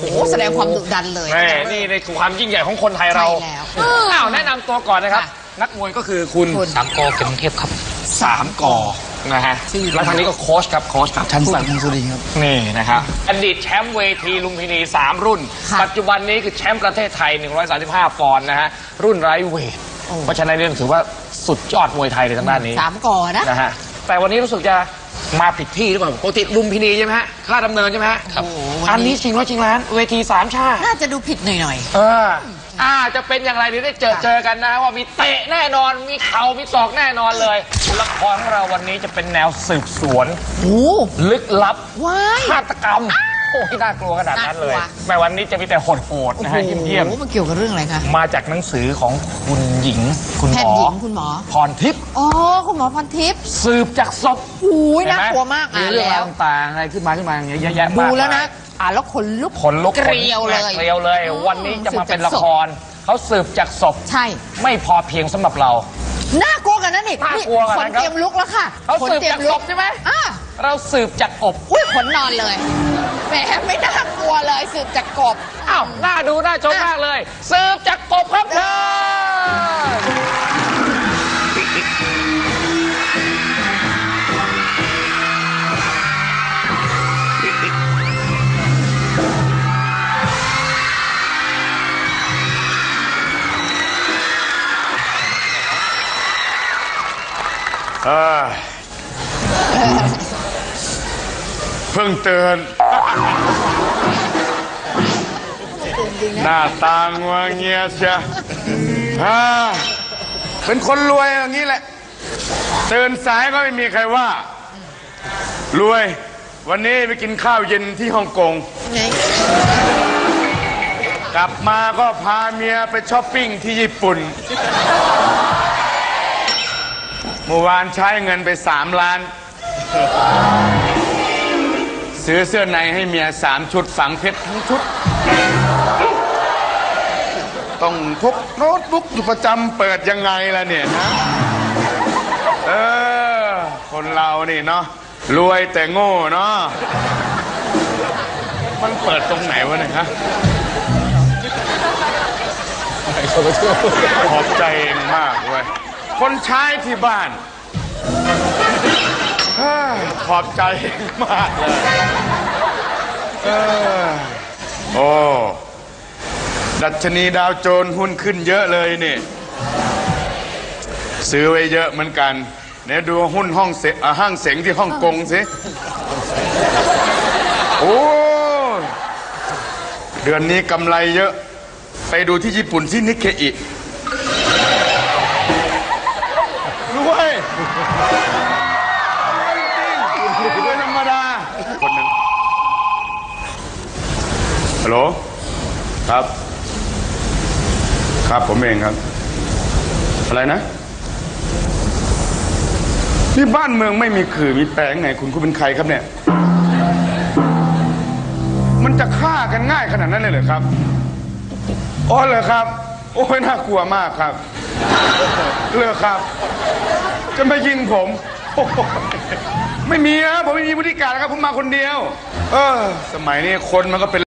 โอ้โหแสดงความดุดันเลย แม่นี่ในความยิ่งใหญ่ของคนไทยเราใช่แล้วอ้าวแนะนำตัวก่อนนะครับ ค่ะนักมวยก็คือคุณคุณ สามกอเข็มเทพครับสามกอนะฮะชื่อแล้วทางนี้ก็โค้ชครับโค้ชครับชันศักดิ์มุงสุรินทร์ครับ นี่นะครับอดีตแชมป์เวทีลุมพินี 3 รุ่น ค่ะ ปัจจุบันนี้คือแชมป์ประเทศไทย 135ปอนด์นะฮะรุ่นไรเวทโอ้เพราะฉะนั้นเรื่องถือว่าสุดยอดมวยไทยในทางด้านนี้สามก่อนะนะฮะแต่วันนี้รู้สึกจะ มาผิดที่หรือเปล่าปกติลุมพินีใช่ไหมฮะค่าดำเนินใช่ไหมฮะครับ โอ้โหวันนี้ อันนี้ชิงร้อยชิงล้านเวทีสามชาติน่าจะดูผิดหน่อย เอออ่าจะเป็นอย่างไรเดี๋ยวได้เจอค่ะเจอกันนะว่ามีเตะแน่นอนมีเข่ามีศอกแน่นอนเลยละครของเราวันนี้จะเป็นแนวสืบสวน ๆ โอ้ลึกลับว้ายฆาตกรรม โอ้ยน่ากลัวขนาดนั้นเลย น่ากลัว แม้วันนี้จะมีแต่โหดๆนะฮะเยี่ยมโอ้โหมันเกี่ยวกับเรื่องอะไรคะ ๆมาจากหนังสือของคุณหญิง คุณแพหทมย์อหญิงคุณหมอ พรทิพย์อ๋อ คุณหมอพันทิพย์สืบจากศพโอ้ยเห็น่าไหกลัวมากมีอ่านเรื่องแล้วราวต่างๆอะไรขึ้นมาขึ้นมาอย่างเงี้ยเยอะแยะมากดูแล้วนะ มาย อ่านแล้วขนลุกขนลุกเกลียวเลย เกลียวเลยอ๋อวันนี้จะมาเป็นสืบจากละศพคร เขาสืบจากศพใช่ ไม่พอเพียงสำหรับเรา น่ากลัวกันนั่นอีกน่ากลัวกว่าขนั้นนครับเตรียมลุกแล้วค่ะเขาขนสืบเตรียจามกลุศกพใช่ไหม อะเราสืบจากอบ อุ้ยขนนอนเลย แหมไม่น่ากลัวเลยสืบจากกบ อ้าวน่าดูน่าชมมากเลยสืบจากกบครับเชิญเอ้ย เพิ่งเตือนหน้าตางวงเงียเชียอ่าเป็นคนรวยอย่างนี้แหละเตือนสายก็ไม่มีใครว่า รวย วันนี้ไปกินข้าวเย็นที่ฮ่องกง กลับมาก็พาเมียไปช้อปปิ้งที่ญี่ปุ่นเมื่อวานใช้เงินไปสามล้าน ซื้อเสื้อในให้เมียสามชุดฝังเพชรทั้งชุด ต้องพกโน้ตบุ๊กอยู่ประจำเปิดยังไงล่ะเนี่ยนะเออ คนเรานี่เนาะรวยแต่โง่เนาะมันเปิดตรงไหนวะเนี่ยฮะขอบใจเองมากเว้ยคนใช้ที่บ้าน ขอบใจมากเลยเออโอ้ ดัชนีดาวโจนหุ้นขึ้นเยอะเลยนี่ ซื้อไว้เยอะเหมือนกันเนี่ยดูหุ้นห้องเสอะห้างเสงที่ฮ่องกงสิโอ้เดือนนี้กำไรเยอะ ไปดูที่ญี่ปุ่นที่นิเคอิรวยจริงไม่ธรรมดา คนหนึ่ง ฮัลโหลครับ ครับผมเองครับ อะไรนะนี่บ้านเมืองไม่มีขื่อมีแปลงไง คุณคุณเป็นใครครับเนี่ย มันจะฆ่ากันง่ายขนาดนั้นเลยเหรอครับอ๋อเหรอครับ โอ้ยน่ากลัวมากครับเหรอครับ จะมายิงผมไม่มีนะผมไม่มีบริการครับผมมาคนเดียว เออ สมัยนี้คนมันก็เป็น